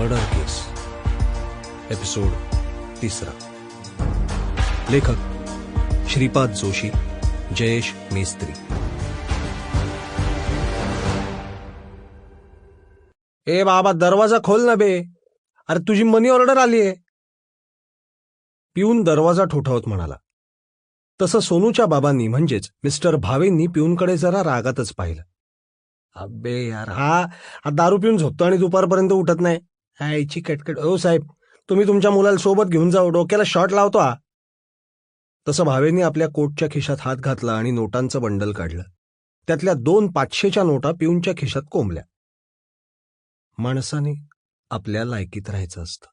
Murder केस. Episode तिसरा. लेखक श्रीपाद जोशी जयेश मेस्त्री. ए बाबा दरवाजा खोल ना बे. अरे तुझी मनी ऑर्डर आली आहे पिऊन दरवाजा ठोठावत म्हणाला. तसं सोनूच्या बाबांनी म्हणजेच मिस्टर भावेंनी पिऊनकडे जरा रागातच पाहिलं. अबे यार हा हा दारू पिऊन झोपतो आणि दुपारपर्यंत उठत नाही. आईची कटकट ओ साहेब तुम्ही तुमच्या मुलाला सोबत घेऊन जाऊ. डोक्याला शॉट लावतो हा. तसं भावेंनी आपल्या कोटच्या खिशात हात घातला आणि नोटांचं बंडल काढलं. त्यातल्या दोन पाचशेच्या नोटा पिऊनच्या खिशात कोंबल्या. माणसाने आपल्या लायकीत राहायचं असतं.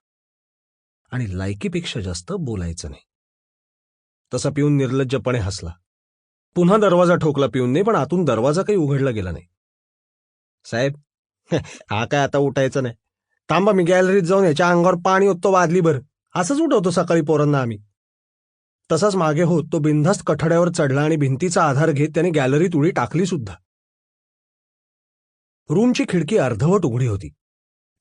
आणि लायकीपेक्षा जास्त बोलायचं नाही. तसा पिऊन निर्लज्जपणे हसला. पुन्हा दरवाजा ठोकला पिऊनने पण आतून दरवाजा काही उघडला गेला नाही. साहेब हा काय आता उठायचं नाही. थांबा मी गॅलरीत जाऊन याच्या अंगावर पाणी ओततो बर. असंच उठवतो सकाळी पोरांना आम्ही. तसाच मागे होत तो बिनधास्त कठड्यावर चढला आणि भिंतीचा आधार घेत त्याने गॅलरीत उडी टाकली सुद्धा. रूमची खिडकी अर्धवट उघडी होती.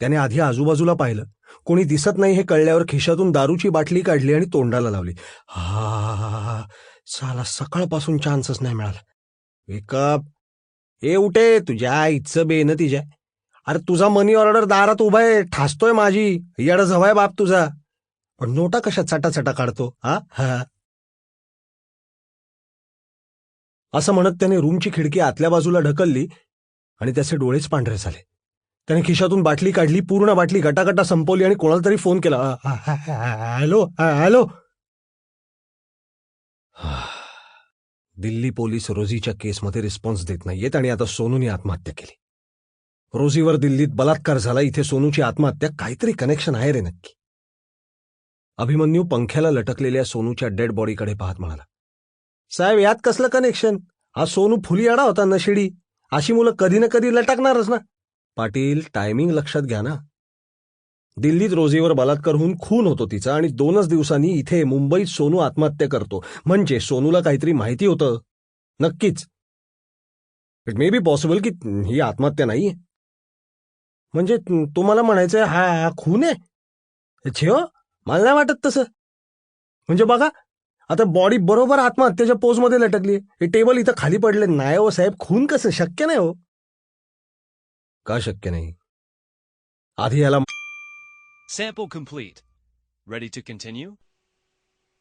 त्याने आधी आजूबाजूला पाहिलं. कोणी दिसत नाही हे कळल्यावर खिशातून दारूची बाटली काढली आणि तोंडाला लावली. हा साला सकाळपासून चान्सच नाही मिळाला. वेकअप ए उठे. तुझ्या आईचं बेन तिच्या. अरे तुझा मनी ऑर्डर दारात उभा आहे ठासतोय माझी. येड झवाय बाप तुझा. पण नोटा कशा चटा चटा काढतो हा? हा. असं म्हणत त्याने रूमची खिडकी आतल्या बाजूला ढकलली आणि त्याचे डोळेच पांढरे झाले. त्याने खिशातून बाटली काढली पूर्ण बाटली गटागटा संपवली आणि कोणाला तरी फोन केला. Hello hello. दिल्ली पोलीस रोजीच्या केसमध्ये रिस्पॉन्स देत नाहीयेत आणि आता सोनूने आत्महत्या केली. रोजीवर दिल्लीत बलात्कार झाला. इथे सोनूची आत्महत्या काहीतरी कनेक्शन आहे रे नक्की. अभिमन्यू पंख्याला लटकलेल्या सोनूच्या डेड बॉडीकडे पाहत म्हणाला साहेब यात कसलं कनेक्शन हा सोनू फुलियाडा होता नशिडी. अशी मुलं कधी ना कधी लटकणारच ना. पाटील टायमिंग लक्षात घ्या ना. दिल्लीत रोजीवर बलात्कार होऊन खून होतो तिचा आणि दोनच दिवसांनी इथे मुंबईत सोनू आत्महत्या करतो. म्हणजे सोनूला काहीतरी माहिती होतं. नक्कीच. इट मे बी पॉसिबल की ही आत्महत्या नाहीये. म्हणजे तुम्हाला म्हणायचंय हा हा खून आहे. छे हो मला नाही वाटत तसं. म्हणजे बघा आता बॉडी बरोबर आत्महत्येच्या पोजमध्ये लटकली हे टेबल इथं खाली पडले नाही हो साहेब खून कसं? शक्य नाही हो. का शक्य नाही? आधी याला Sample complete. Ready to continue?